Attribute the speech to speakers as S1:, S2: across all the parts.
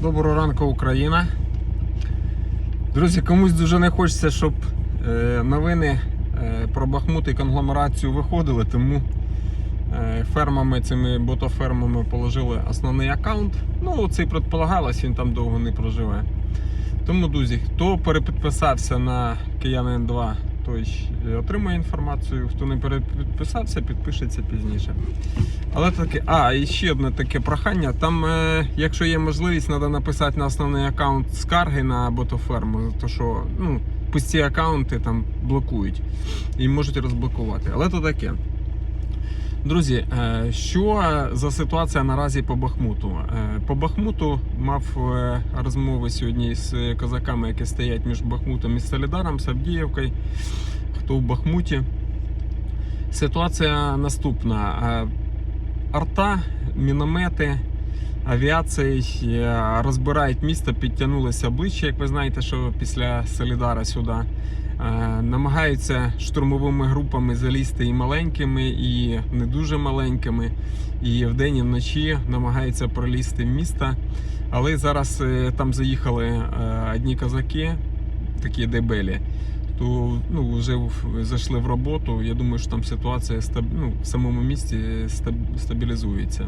S1: Доброго ранку, Україна. Друзі, комусь дуже не хочеться, щоб е, новини е, про Бахмут і конгломерацію виходили, тому е, фермами, цими ботофермами положили основний аккаунт. Ну, це і предполагалось, він там довго не проживе. Тому, друзі, хто перепідписався на Киянин 2, той отримує отримає інформацію. Хто не перепідписався, підпишеться пізніше. Але таке, а, і ще одне таке прохання. Там, е, якщо є можливість, треба написати на основний аккаунт скарги на ботоферму, то що ну, пусті аккаунти там блокують і можуть розблокувати. Але то таке. Друзі, е, що за ситуація наразі по Бахмуту? Е, По Бахмуту мав е, розмови сьогодні з козаками, які стоять між Бахмутом і Солідаром, з хто в Бахмуті. Ситуація наступна. Арта, міномети, авіація е, розбирають місто, підтягнулися ближче, як ви знаєте, що після Солідара сюди. Е, Намагаються штурмовими групами залізти і маленькими, і не дуже маленькими. І вдень, і вночі намагаються пролізти в місто. Але зараз е, там заїхали одні козаки, такі дебелі. То ну, вже зайшли в роботу. Я думаю, що там ситуація ну, в самому місті стабілізується.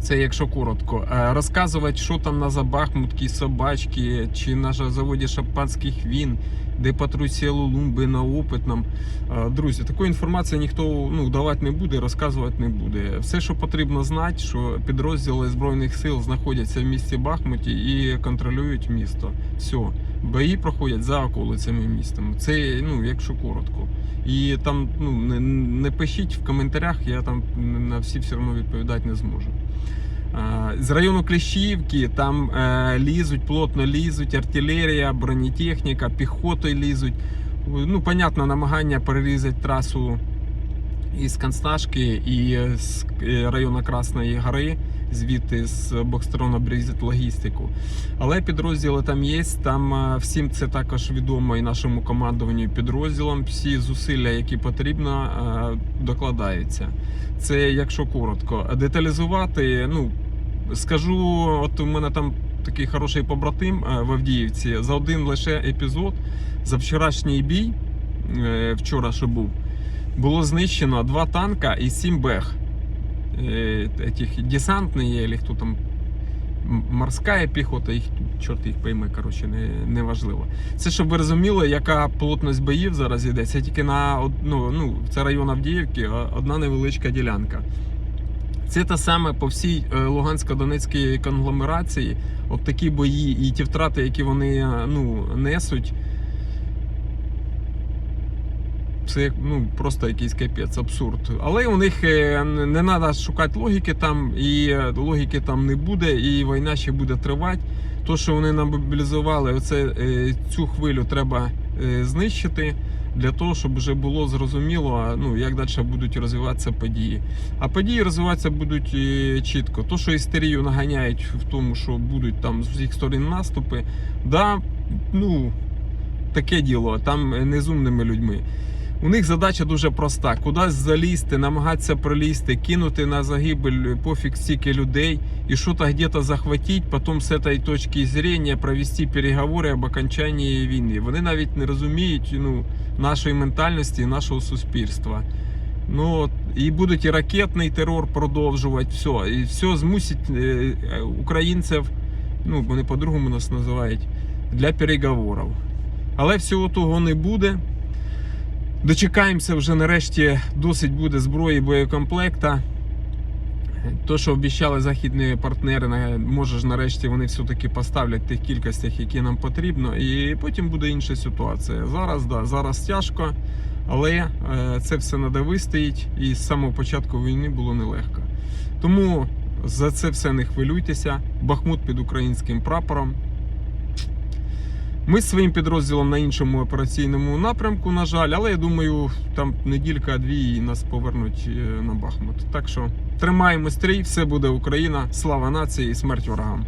S1: Це якщо коротко. Е, Розказувати, що там на забахмутки, собачки, чи на заводі шампанських він, де патрусія Лулумби на опитном. Е, Друзі, такої інформації ніхто ну, давати не буде, розказувати не буде. Все, що потрібно знати, що підрозділи Збройних сил знаходяться в місті Бахмуті і контролюють місто. Все. Бої проходять за околицями містом. Це, ну, якщо коротко. І там ну, не, не пишіть в коментарях, я там на всі все одно відповідати не зможу. З району Кліщівки там е, лізуть, плотно лізуть, артилерія, бронетехніка, піхотою лізуть. Ну, понятно, намагання перерізати трасу із Кансташки і з е, району Красної Гори, звідти з обох обрізати логістику. Але підрозділи там є. Там е, всім це також відомо і нашому командуванню і підрозділам. Всі зусилля, які потрібно, е, докладаються. Це якщо коротко. Деталізувати, ну скажу, от у мене там такий хороший побратим е, в Авдіївці. За один лише епізод, за вчорашній бій, вчора що був, було знищено два танка і сім бех. Е, Этих десантні, або хто там морська піхота, їх чорт їх пойме, коротше, не, не важливо. Це щоб ви розуміли, яка плотність боїв зараз йде. Це тільки на од- ну, ну, це район Авдіївки, одна невеличка ділянка. Це те саме по всій е, Лугансько-Донецькій конгломерації. От такі бої і ті втрати, які вони е, ну, несуть. Це ну, просто якийсь капець, абсурд. Але у них е, не треба шукати логіки там, і е, логіки там не буде, і війна ще буде тривати. То, що вони намобілізували, оце, е, цю хвилю треба знищити для того, щоб вже було зрозуміло, ну, як далі будуть розвиватися події. А події розвиватися будуть чітко. То, що істерію наганяють в тому, що будуть там з усіх сторон наступи, да, ну, таке діло, там не з умними людьми. У них задача дуже проста: кудись залізти, намагатися пролізти, кинути на загибель пофіг стільки людей і щось где-то захватити, потім з цієї точки зрення провести переговори об окончанні війни. Вони навіть не розуміють ну, нашої ментальності і нашого суспільства. Ну, і будуть і ракетний терор продовжувати, все. І все змусить е, е, українців, ну, вони по-другому нас називають, для переговорів. Але всього того не буде. Дочекаємося вже нарешті досить буде зброї боєкомплекта. То, що обіцяли західні партнери, може ж нарешті вони все-таки поставлять тих кількостях, які нам потрібно, і потім буде інша ситуація. Зараз да, зараз тяжко, але е, це все треба вистоїть, і з самого початку війни було нелегко. Тому за це все не хвилюйтеся. Бахмут під українським прапором. Ми з своїм підрозділом на іншому операційному напрямку, на жаль, але я думаю, там неділька-дві і нас повернуть е, на Бахмут. Так що тримаємо стрій, все буде Україна, слава нації і смерть ворогам.